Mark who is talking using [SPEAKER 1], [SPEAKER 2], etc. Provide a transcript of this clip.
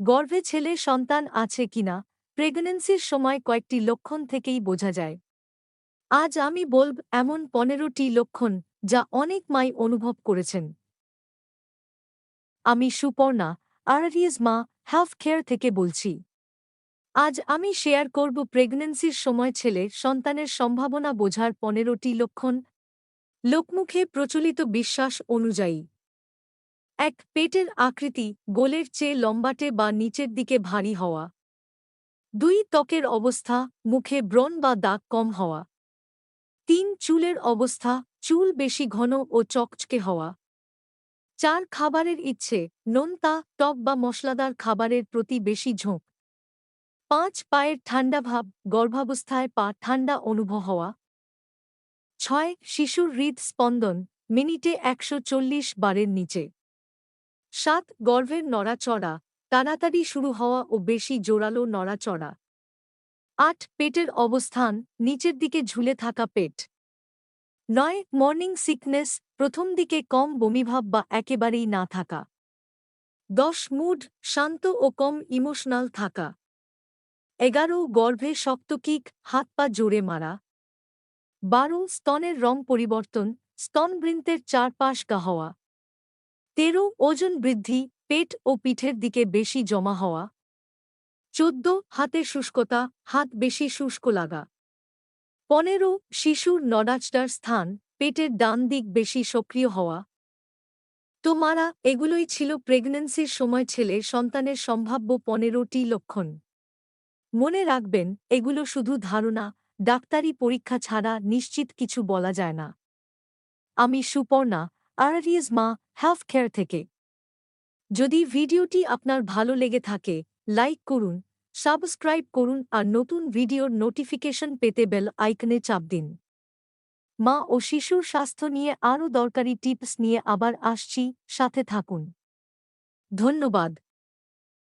[SPEAKER 1] গর্ভে ছেলে সন্তান আছে কিনা প্রেগন্যান্সির সময় কয়েকটি লক্ষণ থেকেই বোঝা যায়। আজ আমি বলব এমন পনেরোটি লক্ষণ যা অনেক মাই অনুভব করেছেন। আমি সুপর্ণা, আরআরইএস মা হেলথ কেয়ার থেকে বলছি। আজ আমি শেয়ার করব প্রেগন্যান্সির সময় ছেলে সন্তানের সম্ভাবনা বোঝার পনেরোটি লক্ষণ। লোকমুখে প্রচলিত বিশ্বাস অনুযায়ী। এক পেটের আকৃতি, গোলের চেয়ে লম্বাটে বা নিচের দিকে ভারী হওয়া। দুই ত্বকের অবস্থা, মুখে ব্রণ বা দাগ কম হওয়া। তিন চুলের অবস্থা, চুল বেশি ঘন ও চকচকে হওয়া। চার খাবারের ইচ্ছে, নোনতা, টক বা মশলাদার খাবারের প্রতি বেশি ঝোঁক। পাঁচ পায়ের ঠান্ডা ভাব, গর্ভাবস্থায় পা ঠান্ডা অনুভব হওয়া। ছয় শিশুর হৃদস্পন্দন, মিনিটে একশো চল্লিশ বারের নিচে। সাত গর্ভের নড়াচড়া তাড়াতাড়ি শুরু হওয়া ও বেশি জোরালো নড়াচড়া। আট, পেটের অবস্থান, নিচের দিকে ঝুলে থাকা পেট। নয় মর্নিং সিকনেস প্রথম দিকে কম বমিভাব বা একেবারেই না থাকা। দশ মুড শান্ত ও কম ইমোশনাল থাকা। এগারো, গর্ভে শক্ত কিক, হাত পা জোরে মারা। বারো, স্তনের রং পরিবর্তন, স্তনবৃন্তের চারপাশ গা হওয়া। তেরো ওজন বৃদ্ধি, পেট ও পিঠের দিকে বেশি জমা হওয়া। চোদ্দ হাতের শুষ্কতা, হাত বেশি শুষ্ক লাগা। পনেরো, শিশুর নড়াচড়ার স্থান, পেটের ডান দিক বেশি সক্রিয় হওয়া। তো মারা, এগুলোই ছিল প্রেগন্যান্সির সময় ছেলে সন্তানের সম্ভাব্য পনেরোটি লক্ষণ। মনে রাখবেন, এগুলো শুধু ধারণা, ডাক্তারি পরীক্ষা ছাড়া নিশ্চিত কিছু বলা যায় না। আমি সুপর্ণা আরআরইএস মা হেলথ কেয়ার থেকে। যদি ভিডিওটি আপনার ভালো লেগে থাকে লাইক করুন সাবস্ক্রাইব করুন আর নতুন ভিডিওর নোটিফিকেশন পেতে বেল আইকনে চাপ দিন। মা ও শিশুর স্বাস্থ্য নিয়ে আরও দরকারি টিপস নিয়ে আবার আসছি, সাথে থাকুন। ধন্যবাদ।